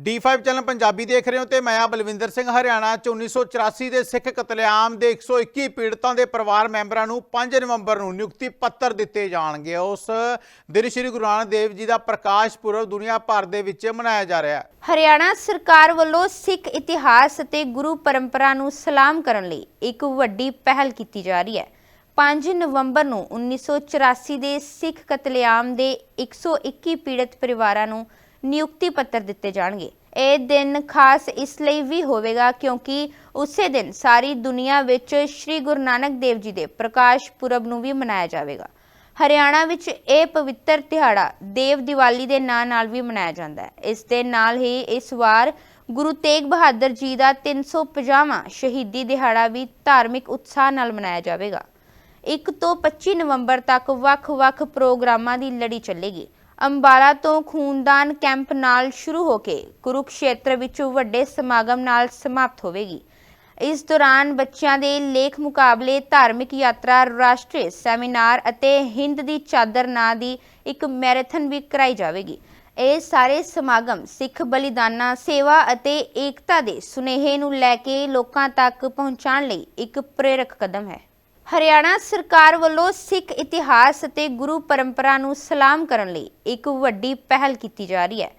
D5 channel Punjabi ਦੇਖ ਰਹੇ ਹੋ ਤੇ ਮੈਂ ਆ ਬਲਵਿੰਦਰ ਸਿੰਘ ਹਰਿਆਣਾ ਚ 1984 ਦੇ ਸਿੱਖ ਕਤਲੇਆਮ ਦੇ 121 ਪੀੜਤਾਂ ਦੇ ਪਰਿਵਾਰ ਮੈਂਬਰਾਂ ਨੂੰ 5 ਨਵੰਬਰ ਨੂੰ ਨਿਯੁਕਤੀ ਪੱਤਰ ਦਿੱਤੇ ਜਾਣਗੇ। ਉਸ ਦਿਨ ਸ੍ਰੀ ਗੁਰੂ ਨਾਨਕ ਦੇਵ ਜੀ ਦਾ ਪ੍ਰਕਾਸ਼ ਪੁਰਬ ਦੁਨੀਆ ਭਰ ਦੇ ਵਿੱਚ ਮਨਾਇਆ ਜਾ ਰਿਹਾ ਹੈ। ਹਰਿਆਣਾ ਸਰਕਾਰ ਵੱਲੋਂ ਸਿੱਖ ਇਤਿਹਾਸ ਅਤੇ ਗੁਰੂ ਪਰੰਪਰਾ ਨੂੰ ਸਲਾਮ ਕਰਨ ਲਈ ਇੱਕ ਵੱਡੀ ਪਹਿਲ ਕੀਤੀ ਜਾ ਰਹੀ ਹੈ। 5 ਨਵੰਬਰ ਨੂੰ 1984 ਦੇ ਸਿੱਖ ਕਤਲੇਆਮ ਦੇ 121 ਪੀੜਤ ਪਰਿਵਾਰਾਂ ਨੂੰ ਨਿਯੁਕਤੀ ਪੱਤਰ ਦਿੱਤੇ ਜਾਣਗੇ। ਇਹ ਦਿਨ ਖਾਸ ਇਸ ਲਈ ਵੀ ਹੋਵੇਗਾ ਕਿਉਂਕਿ ਉਸੇ ਦਿਨ ਸਾਰੀ ਦੁਨੀਆ ਵਿੱਚ ਸ੍ਰੀ ਗੁਰੂ ਨਾਨਕ ਦੇਵ ਜੀ ਦੇ ਪ੍ਰਕਾਸ਼ ਪੁਰਬ ਨੂੰ ਵੀ ਮਨਾਇਆ ਜਾਵੇਗਾ। ਹਰਿਆਣਾ ਵਿੱਚ ਇਹ ਪਵਿੱਤਰ ਦਿਹਾੜਾ ਦੇਵ ਦੀਵਾਲੀ ਦੇ ਨਾਂ ਨਾਲ ਵੀ ਮਨਾਇਆ ਜਾਂਦਾ ਹੈ। ਇਸ ਦੇ ਨਾਲ ਹੀ ਇਸ ਵਾਰ ਗੁਰੂ ਤੇਗ ਬਹਾਦਰ ਜੀ ਦਾ 350ਵਾਂ ਸ਼ਹੀਦੀ ਦਿਹਾੜਾ ਵੀ ਧਾਰਮਿਕ ਉਤਸ਼ਾਹ ਨਾਲ ਮਨਾਇਆ ਜਾਵੇਗਾ। 1 ਤੋਂ 25 ਨਵੰਬਰ ਤੱਕ ਵੱਖ-ਵੱਖ ਪ੍ਰੋਗਰਾਮਾਂ ਦੀ ਲੜੀ ਚੱਲੇਗੀ। ਅੰਬਾਲਾ ਤੋਂ ਖੂਨਦਾਨ ਕੈਂਪ ਨਾਲ ਸ਼ੁਰੂ ਹੋ ਕੇ ਕੁਰੂਕਸ਼ੇਤਰ ਵਿੱਚ ਵੱਡੇ ਸਮਾਗਮ ਨਾਲ ਸਮਾਪਤ ਹੋਵੇਗੀ। ਇਸ ਦੌਰਾਨ ਬੱਚਿਆਂ ਦੇ ਲੇਖ ਮੁਕਾਬਲੇ, ਧਾਰਮਿਕ ਯਾਤਰਾ, ਰਾਸ਼ਟਰੀ ਸੈਮੀਨਾਰ ਅਤੇ ਹਿੰਦ ਦੀ ਚਾਦਰ ਨਾਂ ਦੀ ਇੱਕ ਮੈਰਾਥਨ ਵੀ ਕਰਾਈ ਜਾਵੇਗੀ। ਇਹ ਸਾਰੇ ਸਮਾਗਮ ਸਿੱਖ ਬਲੀਦਾਨਾਂ, ਸੇਵਾ ਅਤੇ ਏਕਤਾ ਦੇ ਸੁਨੇਹੇ ਨੂੰ ਲੈ ਕੇ ਲੋਕਾਂ ਤੱਕ ਪਹੁੰਚਾਉਣ ਲਈ ਇੱਕ ਪ੍ਰੇਰਕ ਕਦਮ ਹੈ। ਹਰਿਆਣਾ ਸਰਕਾਰ ਵੱਲੋਂ ਸਿੱਖ ਇਤਿਹਾਸ ਅਤੇ ਗੁਰੂ ਪਰੰਪਰਾ ਨੂੰ ਸਲਾਮ ਕਰਨ ਲਈ ਇੱਕ ਵੱਡੀ ਪਹਿਲ ਕੀਤੀ ਜਾ ਰਹੀ ਹੈ।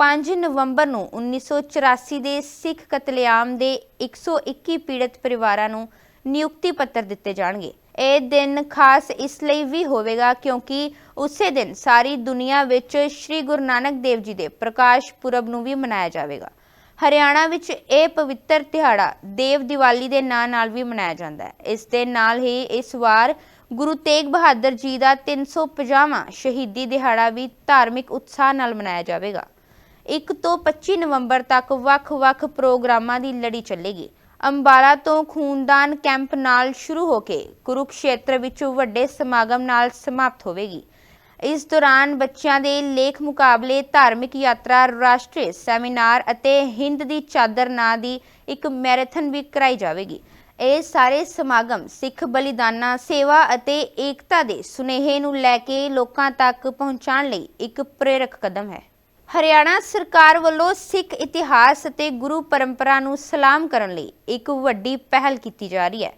5 ਨਵੰਬਰ ਨੂੰ 1984 ਦੇ ਸਿੱਖ ਕਤਲੇਆਮ ਦੇ 121 ਪੀੜਤ ਪਰਿਵਾਰਾਂ ਨੂੰ ਨਿਯੁਕਤੀ ਪੱਤਰ ਦਿੱਤੇ ਜਾਣਗੇ। ਇਹ ਦਿਨ ਖਾਸ ਇਸ ਲਈ ਵੀ ਹੋਵੇਗਾ ਕਿਉਂਕਿ ਉਸੇ ਦਿਨ ਸਾਰੀ ਦੁਨੀਆ ਵਿੱਚ ਸ੍ਰੀ ਗੁਰੂ ਨਾਨਕ ਦੇਵ ਜੀ ਦੇ ਪ੍ਰਕਾਸ਼ ਪੁਰਬ ਨੂੰ ਵੀ ਮਨਾਇਆ ਜਾਵੇਗਾ। ਹਰਿਆਣਾ ਵਿੱਚ ਇਹ ਪਵਿੱਤਰ ਦਿਹਾੜਾ ਦੇਵ ਦੀਵਾਲੀ ਦੇ ਨਾਂ ਨਾਲ ਵੀ ਮਨਾਇਆ ਜਾਂਦਾ ਹੈ। ਇਸ ਦੇ ਨਾਲ ਹੀ ਇਸ ਵਾਰ ਗੁਰੂ ਤੇਗ ਬਹਾਦਰ ਜੀ ਦਾ 350ਵਾਂ ਸ਼ਹੀਦੀ ਦਿਹਾੜਾ ਵੀ ਧਾਰਮਿਕ ਉਤਸ਼ਾਹ ਨਾਲ ਮਨਾਇਆ ਜਾਵੇਗਾ। 1 ਤੋਂ 25 ਨਵੰਬਰ ਤੱਕ ਵੱਖ-ਵੱਖ ਪ੍ਰੋਗਰਾਮਾਂ ਦੀ ਲੜੀ ਚੱਲੇਗੀ। ਅੰਬਾਲਾ ਤੋਂ ਖੂਨਦਾਨ ਕੈਂਪ ਨਾਲ ਸ਼ੁਰੂ ਹੋ ਕੇ ਕੁਰੂਕਸ਼ੇਤਰ ਵਿੱਚ ਵੱਡੇ ਸਮਾਗਮ ਨਾਲ ਸਮਾਪਤ ਹੋਵੇਗੀ। ਇਸ ਦੌਰਾਨ ਬੱਚਿਆਂ ਦੇ ਲੇਖ ਮੁਕਾਬਲੇ, ਧਾਰਮਿਕ ਯਾਤਰਾ, ਰਾਸ਼ਟਰੀ ਸੈਮੀਨਾਰ ਅਤੇ ਹਿੰਦ ਦੀ ਚਾਦਰ ਨਾਂ ਦੀ ਇੱਕ ਮੈਰਾਥਨ ਵੀ ਕਰਾਈ ਜਾਵੇਗੀ। ਇਹ ਸਾਰੇ ਸਮਾਗਮ ਸਿੱਖ ਬਲੀਦਾਨਾਂ, ਸੇਵਾ ਅਤੇ ਏਕਤਾ ਦੇ ਸੁਨੇਹੇ ਨੂੰ ਲੈ ਕੇ ਲੋਕਾਂ ਤੱਕ ਪਹੁੰਚਾਉਣ ਲਈ ਇੱਕ ਪ੍ਰੇਰਕ ਕਦਮ ਹੈ। ਹਰਿਆਣਾ ਸਰਕਾਰ ਵੱਲੋਂ ਸਿੱਖ ਇਤਿਹਾਸ ਅਤੇ ਗੁਰੂ ਪਰੰਪਰਾ ਨੂੰ ਸਲਾਮ ਕਰਨ ਲਈ ਇੱਕ ਵੱਡੀ ਪਹਿਲ ਕੀਤੀ ਜਾ ਰਹੀ ਹੈ।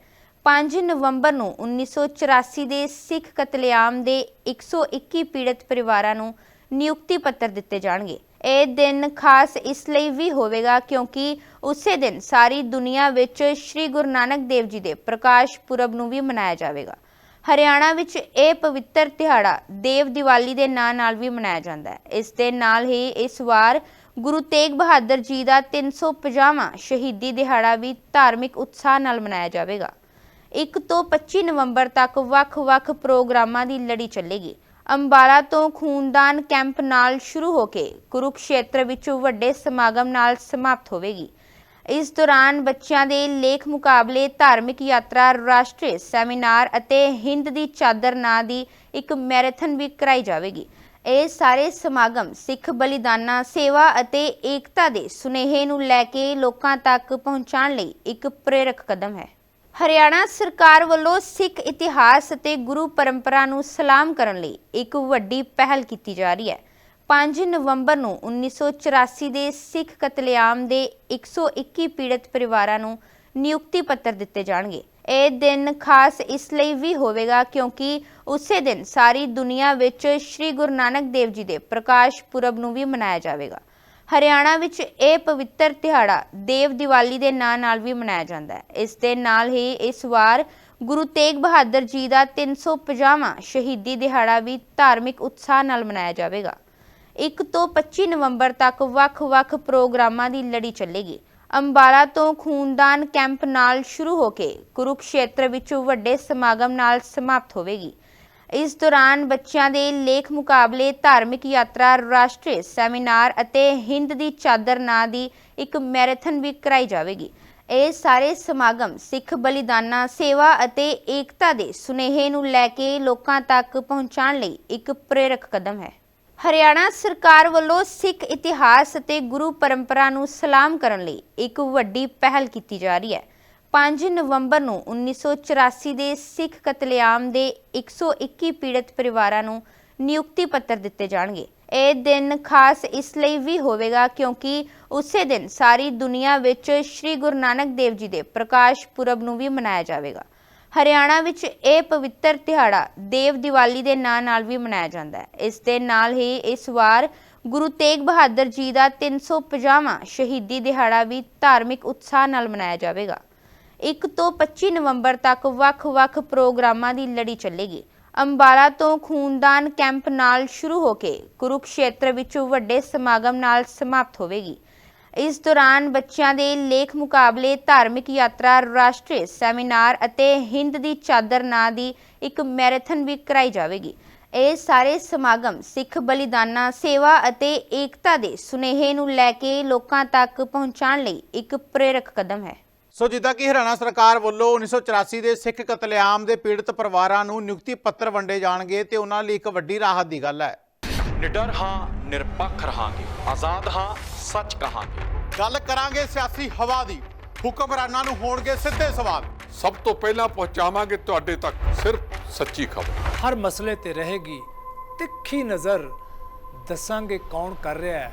5 ਨਵੰਬਰ ਨੂੰ 1984 ਦੇ ਸਿੱਖ ਕਤਲੇਆਮ ਦੇ 121 ਪੀੜਤ ਪਰਿਵਾਰਾਂ ਨੂੰ ਨਿਯੁਕਤੀ ਪੱਤਰ ਦਿੱਤੇ ਜਾਣਗੇ। ਇਹ ਦਿਨ ਖਾਸ ਇਸ ਲਈ ਵੀ ਹੋਵੇਗਾ ਕਿਉਂਕਿ ਉਸੇ ਦਿਨ ਸਾਰੀ ਦੁਨੀਆ ਵਿੱਚ ਸ੍ਰੀ ਗੁਰੂ ਨਾਨਕ ਦੇਵ ਜੀ ਦੇ ਪ੍ਰਕਾਸ਼ ਪੁਰਬ ਨੂੰ ਵੀ ਮਨਾਇਆ ਜਾਵੇਗਾ। ਹਰਿਆਣਾ ਵਿੱਚ ਇਹ ਪਵਿੱਤਰ ਦਿਹਾੜਾ ਦੇਵ ਦੀਵਾਲੀ ਦੇ ਨਾਂ ਨਾਲ ਵੀ ਮਨਾਇਆ ਜਾਂਦਾ ਹੈ। ਇਸ ਦੇ ਨਾਲ ਹੀ ਇਸ ਵਾਰ ਗੁਰੂ ਤੇਗ ਬਹਾਦਰ ਜੀ ਦਾ 350ਵਾਂ ਸ਼ਹੀਦੀ ਦਿਹਾੜਾ ਵੀ ਧਾਰਮਿਕ ਉਤਸ਼ਾਹ ਨਾਲ ਮਨਾਇਆ ਜਾਵੇਗਾ। 1 ਤੋਂ 25 ਨਵੰਬਰ ਤੱਕ ਵੱਖ-ਵੱਖ ਪ੍ਰੋਗਰਾਮਾਂ ਦੀ ਲੜੀ ਚੱਲੇਗੀ। ਅੰਬਾਲਾ ਤੋਂ ਖੂਨਦਾਨ ਕੈਂਪ ਨਾਲ ਸ਼ੁਰੂ ਹੋ ਕੇ ਕੁਰੂਕਸ਼ੇਤਰ ਵਿੱਚ ਵੱਡੇ ਸਮਾਗਮ ਨਾਲ ਸਮਾਪਤ ਹੋਵੇਗੀ। ਇਸ ਦੌਰਾਨ ਬੱਚਿਆਂ ਦੇ ਲੇਖ ਮੁਕਾਬਲੇ, ਧਾਰਮਿਕ ਯਾਤਰਾ, ਰਾਸ਼ਟਰੀ ਸੈਮੀਨਾਰ ਅਤੇ ਹਿੰਦ ਦੀ ਚਾਦਰ ਨਾਂ ਦੀ ਇੱਕ ਮੈਰਾਥਨ ਵੀ ਕਰਾਈ ਜਾਵੇਗੀ। ਇਹ ਸਾਰੇ ਸਮਾਗਮ ਸਿੱਖ ਬਲੀਦਾਨਾਂ, ਸੇਵਾ ਅਤੇ ਏਕਤਾ ਦੇ ਸੁਨੇਹੇ ਨੂੰ ਲੈ ਕੇ ਲੋਕਾਂ ਤੱਕ ਪਹੁੰਚਾਉਣ ਲਈ ਇੱਕ ਪ੍ਰੇਰਕ ਕਦਮ ਹੈ। ਹਰਿਆਣਾ ਸਰਕਾਰ ਵੱਲੋਂ ਸਿੱਖ ਇਤਿਹਾਸ ਅਤੇ ਗੁਰੂ ਪਰੰਪਰਾ ਨੂੰ ਸਲਾਮ ਕਰਨ ਲਈ ਇੱਕ ਵੱਡੀ ਪਹਿਲ ਕੀਤੀ ਜਾ ਰਹੀ ਹੈ। 5 ਨਵੰਬਰ ਨੂੰ 1984 ਦੇ ਸਿੱਖ ਕਤਲੇਆਮ ਦੇ 121 ਪੀੜਤ ਪਰਿਵਾਰਾਂ ਨੂੰ ਨਿਯੁਕਤੀ ਪੱਤਰ ਦਿੱਤੇ ਜਾਣਗੇ। ਇਹ ਦਿਨ ਖਾਸ ਇਸ ਲਈ ਵੀ ਹੋਵੇਗਾ ਕਿਉਂਕਿ ਉਸੇ ਦਿਨ ਸਾਰੀ ਦੁਨੀਆ ਵਿੱਚ ਸ੍ਰੀ ਗੁਰੂ ਨਾਨਕ ਦੇਵ ਜੀ ਦੇ ਪ੍ਰਕਾਸ਼ ਪੁਰਬ ਨੂੰ ਵੀ ਮਨਾਇਆ ਜਾਵੇਗਾ। ਹਰਿਆਣਾ ਵਿੱਚ ਇਹ ਪਵਿੱਤਰ ਦਿਹਾੜਾ ਦੇਵ ਦੀਵਾਲੀ ਦੇ ਨਾਂ ਨਾਲ ਵੀ ਮਨਾਇਆ ਜਾਂਦਾ ਹੈ। ਇਸ ਦੇ ਨਾਲ ਹੀ ਇਸ ਵਾਰ ਗੁਰੂ ਤੇਗ ਬਹਾਦਰ ਜੀ ਦਾ 350ਵਾਂ ਸ਼ਹੀਦੀ ਦਿਹਾੜਾ ਵੀ ਧਾਰਮਿਕ ਉਤਸ਼ਾਹ ਨਾਲ ਮਨਾਇਆ ਜਾਵੇਗਾ। 1 ਤੋਂ 25 ਨਵੰਬਰ ਤੱਕ ਵੱਖ-ਵੱਖ ਪ੍ਰੋਗਰਾਮਾਂ ਦੀ ਲੜੀ ਚੱਲੇਗੀ। ਅੰਬਾਲਾ ਤੋਂ ਖੂਨਦਾਨ ਕੈਂਪ ਨਾਲ ਸ਼ੁਰੂ ਹੋ ਕੇ ਕੁਰੂਕਸ਼ੇਤਰ ਵਿੱਚ ਵੱਡੇ ਸਮਾਗਮ ਨਾਲ ਸਮਾਪਤ ਹੋਵੇਗੀ। ਇਸ ਦੌਰਾਨ ਬੱਚਿਆਂ ਦੇ ਲੇਖ ਮੁਕਾਬਲੇ, ਧਾਰਮਿਕ ਯਾਤਰਾ, ਰਾਸ਼ਟਰੀ ਸੈਮੀਨਾਰ ਅਤੇ ਹਿੰਦ ਦੀ ਚਾਦਰ ਨਾਂ ਦੀ ਇੱਕ ਮੈਰਾਥਨ ਵੀ ਕਰਾਈ ਜਾਵੇਗੀ। ਇਹ ਸਾਰੇ ਸਮਾਗਮ ਸਿੱਖ ਬਲੀਦਾਨਾਂ, ਸੇਵਾ ਅਤੇ ਏਕਤਾ ਦੇ ਸੁਨੇਹੇ ਨੂੰ ਲੈ ਕੇ ਲੋਕਾਂ ਤੱਕ ਪਹੁੰਚਾਉਣ ਲਈ ਇੱਕ ਪ੍ਰੇਰਕ ਕਦਮ ਹੈ। ਹਰਿਆਣਾ ਸਰਕਾਰ ਵੱਲੋਂ ਸਿੱਖ ਇਤਿਹਾਸ ਅਤੇ ਗੁਰੂ ਪਰੰਪਰਾ ਨੂੰ ਸਲਾਮ ਕਰਨ ਲਈ ਇੱਕ ਵੱਡੀ ਪਹਿਲ ਕੀਤੀ ਜਾ ਰਹੀ ਹੈ। 5 ਨਵੰਬਰ ਨੂੰ 1984 ਦੇ ਸਿੱਖ ਕਤਲੇਆਮ ਦੇ 121 ਪੀੜਤ ਪਰਿਵਾਰਾਂ ਨੂੰ ਨਿਯੁਕਤੀ ਪੱਤਰ ਦਿੱਤੇ ਜਾਣਗੇ। ਇਹ ਦਿਨ ਖਾਸ ਇਸ ਲਈ ਵੀ ਹੋਵੇਗਾ ਕਿਉਂਕਿ ਉਸੇ ਦਿਨ ਸਾਰੀ ਦੁਨੀਆ ਵਿੱਚ ਸ੍ਰੀ ਗੁਰੂ ਨਾਨਕ ਦੇਵ ਜੀ ਦੇ ਪ੍ਰਕਾਸ਼ ਪੁਰਬ ਨੂੰ ਵੀ ਮਨਾਇਆ ਜਾਵੇਗਾ। ਹਰਿਆਣਾ ਵਿੱਚ ਇਹ ਪਵਿੱਤਰ ਦਿਹਾੜਾ ਦੇਵ ਦੀਵਾਲੀ ਦੇ ਨਾਂ ਨਾਲ ਵੀ ਮਨਾਇਆ ਜਾਂਦਾ ਹੈ। ਇਸ ਦੇ ਨਾਲ ਹੀ ਇਸ ਵਾਰ ਗੁਰੂ ਤੇਗ ਬਹਾਦਰ ਜੀ ਦਾ 350ਵਾਂ ਸ਼ਹੀਦੀ ਦਿਹਾੜਾ ਵੀ ਧਾਰਮਿਕ ਉਤਸ਼ਾਹ ਨਾਲ ਮਨਾਇਆ ਜਾਵੇਗਾ। 1 ਤੋਂ 25 ਨਵੰਬਰ ਤੱਕ ਵੱਖ-ਵੱਖ ਪ੍ਰੋਗਰਾਮਾਂ ਦੀ ਲੜੀ ਚੱਲੇਗੀ। ਅੰਬਾਲਾ ਤੋਂ ਖੂਨਦਾਨ ਕੈਂਪ ਨਾਲ ਸ਼ੁਰੂ ਹੋ ਕੇ ਕੁਰੂਕਸ਼ੇਤਰ ਵਿੱਚ ਵੱਡੇ ਸਮਾਗਮ ਨਾਲ ਸਮਾਪਤ ਹੋਵੇਗੀ। ਇਸ ਦੌਰਾਨ ਬੱਚਿਆਂ ਦੇ ਲੇਖ ਮੁਕਾਬਲੇ, ਧਾਰਮਿਕ ਯਾਤਰਾ, ਰਾਸ਼ਟਰੀ ਸੈਮੀਨਾਰ ਅਤੇ ਹਿੰਦ ਦੀ ਚਾਦਰ ਨਾਂ ਦੀ ਇੱਕ ਮੈਰਾਥਨ ਵੀ ਕਰਾਈ ਜਾਵੇਗੀ। ਇਹ ਸਾਰੇ ਸਮਾਗਮ ਸਿੱਖ ਬਲੀਦਾਨਾਂ, ਸੇਵਾ ਅਤੇ ਏਕਤਾ ਦੇ ਸੁਨੇਹੇ ਨੂੰ ਲੈ ਕੇ ਲੋਕਾਂ ਤੱਕ ਪਹੁੰਚਾਉਣ ਲਈ ਇੱਕ ਪ੍ਰੇਰਕ ਕਦਮ ਹੈ। ਸੋ ਜਿੱਦਾਂ ਕਿ ਹਰਿਆਣਾ ਸਰਕਾਰ ਵੱਲੋਂ 1984 ਦੇ ਸਿੱਖ ਕਤਲੇਆਮ ਦੇ ਪੀੜਤ ਪਰਿਵਾਰਾਂ ਨੂੰ ਨਿਯੁਕਤੀ ਪੱਤਰ ਵੰਡੇ ਜਾਣਗੇ ਤੇ ਉਹਨਾਂ ਲਈ ਇੱਕ ਵੱਡੀ ਰਾਹਤ ਦੀ ਗੱਲ ਹੈ। ਨਿਡਰ ਹਾਂ ਨਿਰਪੱਖ ਰਹਾਂਗੇ। ਆਜ਼ਾਦ ਹਾਂ ਸੱਚ ਕਹਾਂਗੇ। ਗੱਲ ਕਰਾਂਗੇ ਸਿਆਸੀ ਹਵਾ ਦੀ। ਹੁਕਮਰਾਨਾਂ ਨੂੰ ਹੋਣਗੇ ਸਿੱਧੇ ਸਵਾਲ। ਸਭ ਤੋਂ ਪਹਿਲਾਂ ਪਹੁੰਚਾਵਾਂਗੇ ਤੁਹਾਡੇ ਤੱਕ ਸਿਰਫ ਸੱਚੀ ਖਬਰ। ਹਰ ਮਸਲੇ ਤੇ ਰਹੇਗੀ ਤਿੱਖੀ ਨਜ਼ਰ। ਦੱਸਾਂਗੇ ਕੌਣ ਕਰ ਰਿਹਾ ਹੈ।